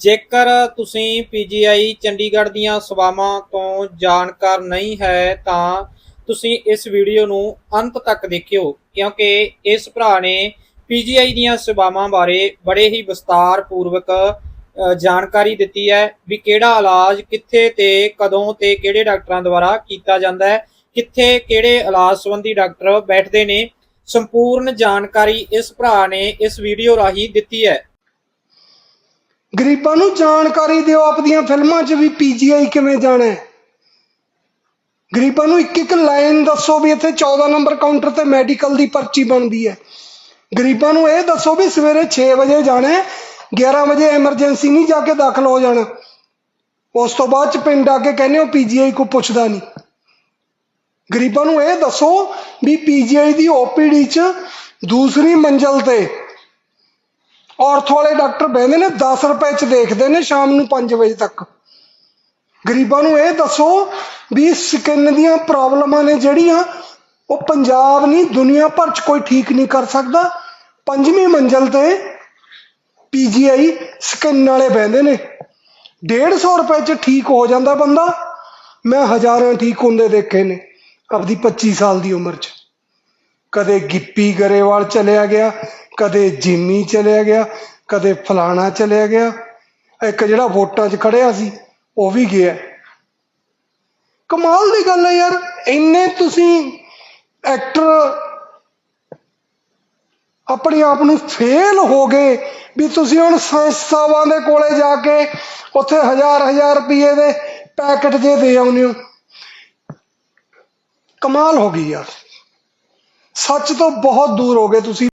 ਜੇਕਰ ਤੁਸੀਂ ਪੀਜੀਆਈ ਚੰਡੀਗੜ੍ਹ ਦੀਆਂ ਸੇਵਾਵਾਂ ਤੋਂ ਜਾਣਕਾਰ ਨਹੀਂ ਹੈ, ਤਾਂ ਤੁਸੀਂ ਇਸ ਵੀਡੀਓ ਨੂੰ ਅੰਤ ਤੱਕ ਦੇਖਿਓ, ਕਿਉਂਕਿ ਇਸ ਭਰਾ ਨੇ ਪੀਜੀਆਈ ਦੀਆਂ ਸੇਵਾਵਾਂ ਬਾਰੇ ਬੜੇ ਹੀ ਵਿਸਤਾਰ ਪੂਰਵਕ ਜਾਣਕਾਰੀ ਦਿੱਤੀ ਹੈ ਵੀ ਕਿਹੜਾ ਇਲਾਜ ਕਿੱਥੇ ਤੇ ਕਦੋਂ ਤੇ ਕਿਹੜੇ ਡਾਕਟਰਾਂ ਦੁਆਰਾ ਕੀਤਾ ਜਾਂਦਾ ਹੈ, ਕਿੱਥੇ ਕਿਹੜੇ ਇਲਾਜ ਸੰਬੰਧੀ ਡਾਕਟਰ ਬੈਠਦੇ ਨੇ। ਸੰਪੂਰਨ ਜਾਣਕਾਰੀ ਇਸ ਭਰਾ ਨੇ ਇਸ ਵੀਡੀਓ ਰਾਹੀਂ ਦਿੱਤੀ ਹੈ। ਗਰੀਬਾਂ ਨੂੰ ਜਾਣਕਾਰੀ ਦਿਓ, ਆਪਦੀਆਂ ਫਿਲਮਾਂ 'ਚ ਵੀ ਪੀਜੀਆਈ ਕਿਵੇਂ ਜਾਣਾ ਹੈ। ਗਰੀਬਾਂ ਨੂੰ ਇੱਕ ਇੱਕ ਲਾਈਨ ਦੱਸੋ ਵੀ ਇੱਥੇ 14 ਨੰਬਰ ਕਾਊਂਟਰ ਤੇ ਮੈਡੀਕਲ ਦੀ ਪਰਚੀ ਬਣਦੀ ਹੈ। ਗਰੀਬਾਂ ਨੂੰ ਇਹ ਦੱਸੋ ਵੀ ਸਵੇਰੇ 6 ਵਜੇ ਜਾਣਾ ਹੈ 11 ਵਜੇ ਐਮਰਜੈਂਸੀ ਨਹੀਂ ਜਾ ਕੇ ਦਾਖਲ ਹੋ ਜਾਣਾ। ਉਸ ਤੋਂ ਬਾਅਦ ਚ ਪਿੰਡ ਆ ਕੇ ਕਹਿੰਦੇ ਹੋ ਪੀਜੀਆਈ ਕੋ ਪੁੱਛਦਾ ਨਹੀਂ। ਗਰੀਬਾਂ ਨੂੰ ਇਹ ਦੱਸੋ ਵੀ ਪੀਜੀਆਈ ਦੀ ਓਪੀਡੀ 'ਚ ਦੂਸਰੀ ਮੰਜ਼ਲ ਤੇ ਔਰਥੋ ਵਾਲੇ ਡਾਕਟਰ ਬਹਿੰਦੇ ਨੇ 10 ਰੁਪਏ 'ਚ ਦੇਖਦੇ ਨੇ ਸ਼ਾਮ ਨੂੰ 5 ਵਜੇ ਤੱਕ। ਗਰੀਬਾਂ ਨੂੰ ਇਹ ਦੱਸੋ ਵੀ ਸਕਿਨ ਦੀਆਂ ਪ੍ਰੋਬਲਮਾਂ ਨੇ ਜਿਹੜੀਆਂ, ਉਹ ਪੰਜਾਬ ਨਹੀਂ, ਦੁਨੀਆ ਭਰ 'ਚ ਕੋਈ ਠੀਕ ਨਹੀਂ ਕਰ ਸਕਦਾ। ਪੰਜਵੀਂ ਮੰਜ਼ਲ ਤੇ ਪੀਜੀਆਈ ਸਕਿਨ ਵਾਲੇ ਬਹਿੰਦੇ ਨੇ। 150 ਰੁਪਏ 'ਚ ਠੀਕ ਹੋ ਜਾਂਦਾ ਬੰਦਾ। ਮੈਂ ਹਜ਼ਾਰਾਂ ਠੀਕ ਹੁੰਦੇ ਦੇਖੇ ਨੇ, ਆਪਦੀ 25 ਸਾਲ ਦੀ ਉਮਰ 'ਚ। ਕਦੇ ਗਿੱਪੀ ਗਰੇਵਾਲ ਚਲਿਆ ਗਿਆ ਕਦੇ ਜਿੰਮੀ ਚਲਿਆ ਗਿਆ, ਕਦੇ ਫਲਾਣਾ ਚਲਿਆ ਗਿਆ। ਇੱਕ ਜਿਹੜਾ ਵੋਟਾਂ 'ਚ ਖੜਿਆ ਸੀ, ਉਹ ਵੀ ਗਿਆ। ਕਮਾਲ ਦੀ ਗੱਲ ਹੈ ਯਾਰ, ਇੰਨੇ ਤੁਸੀਂ ਐਕਟਰ ਆਪਣੇ ਆਪ ਨੂੰ ਫੇਲ ਹੋ ਗਏ ਵੀ ਤੁਸੀਂ ਹੁਣ ਸੰਸਥਾਵਾਂ ਦੇ ਕੋਲੇ ਜਾ ਕੇ ਉੱਥੇ ਹਜ਼ਾਰ ਹਜ਼ਾਰ ਰੁਪਏ ਦੇ ਪੈਕਟ ਜੇ ਦੇ ਆਉਂਦੇ ਹੋ। ਕਮਾਲ ਹੋ ਗਈ ਯਾਰ। ਸੱਚ ਤੋਂ ਬਹੁਤ ਦੂਰ ਹੋ ਗਏ ਤੁਸੀਂ।